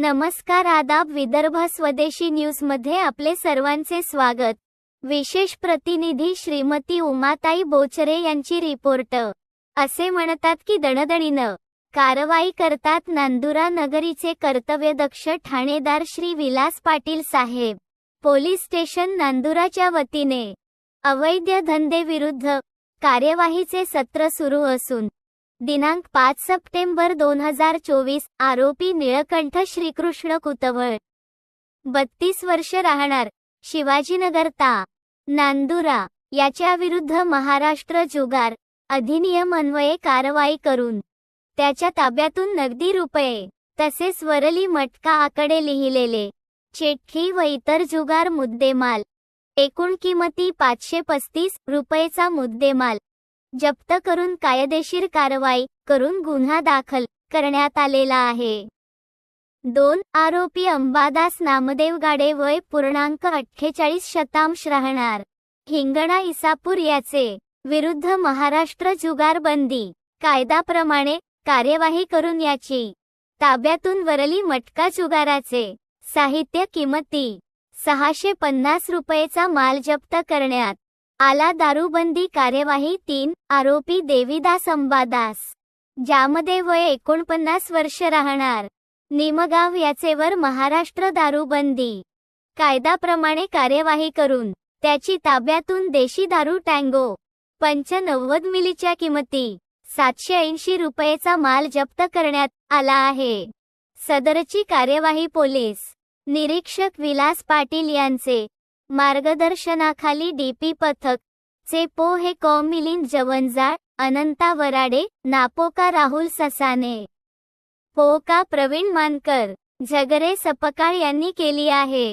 नमस्कार आदाब विदर्भ स्वदेशी न्यूजमध्ये आपले सर्वांचे स्वागत. विशेष प्रतिनिधी श्रीमती उमाताई बोचरे यांची रिपोर्ट. असे म्हणतात की दणदणीनं कारवाई करतात नांदुरा नगरीचे कर्तव्यदक्ष ठाणेदार श्री विलास पाटील साहेब. पोलीस स्टेशन नांदुराच्या वतीने. अवैध धंदेविरुद्ध कार्यवाहीचे सत्र सुरू असून दिनांक पाच सप्टेंबर दोन हजार चोवीस आरोपी निळकंठ श्रीकृष्ण कुतवळ. बत्तीस वर्ष राहणार शिवाजीनगर ता. नांदुरा याच्याविरुद्ध महाराष्ट्र जुगार अधिनियम अन्वये कारवाई करून. त्याच्या ताब्यातून नगदी रुपये तसेच वरली मटका आकडे लिहिलेले. चिठ्ठी व इतर जुगार मुद्देमाल. एकूण किमती पाचशे पस्तीस रुपयेचा मुद्देमाल. जप्त करून कायदेशीर कारवाई करून गुन्हा दाखल करण्यात आलेला आहे. दोन आरोपी अंबादास नामदेव गाडे वय पूर्णांक अठ्ठेचाळीस शतांश राहणार. हिंगणा इसापूर याचे विरुद्ध महाराष्ट्र जुगार बंदी कायदाप्रमाणे कार्यवाही करून याची. ताब्यातून वरली मटका जुगाराचे साहित्य किमती सहाशे पन्नास रुपयेचा माल जप्त करण्यात आला दारूबंदी कार्यवाही तीन आरोपी देवीदास अंबादास ज्यामध्ये वय एकोणपन्नास वर्ष राहणार. निमगाव याचेवर महाराष्ट्र दारूबंदी. कायदाप्रमाणे कार्यवाही करून त्याची ताब्यातून देशी दारू टँगो पंचनव्वद मिलीच्या किमती सातशे ऐंशी रुपयेचा माल जप्त करण्यात आला आहे. सदरची कार्यवाही पोलीस निरीक्षक विलास पाटील यांचे मार्गदर्शनाखाली डीपी पथक चे पो हे कॉ मिलिंद जवंजाळ अनंता वराडे नापोका राहुल ससाने. पोका प्रवीण मानकर झगरे सपकाळ यांनी केली आहे.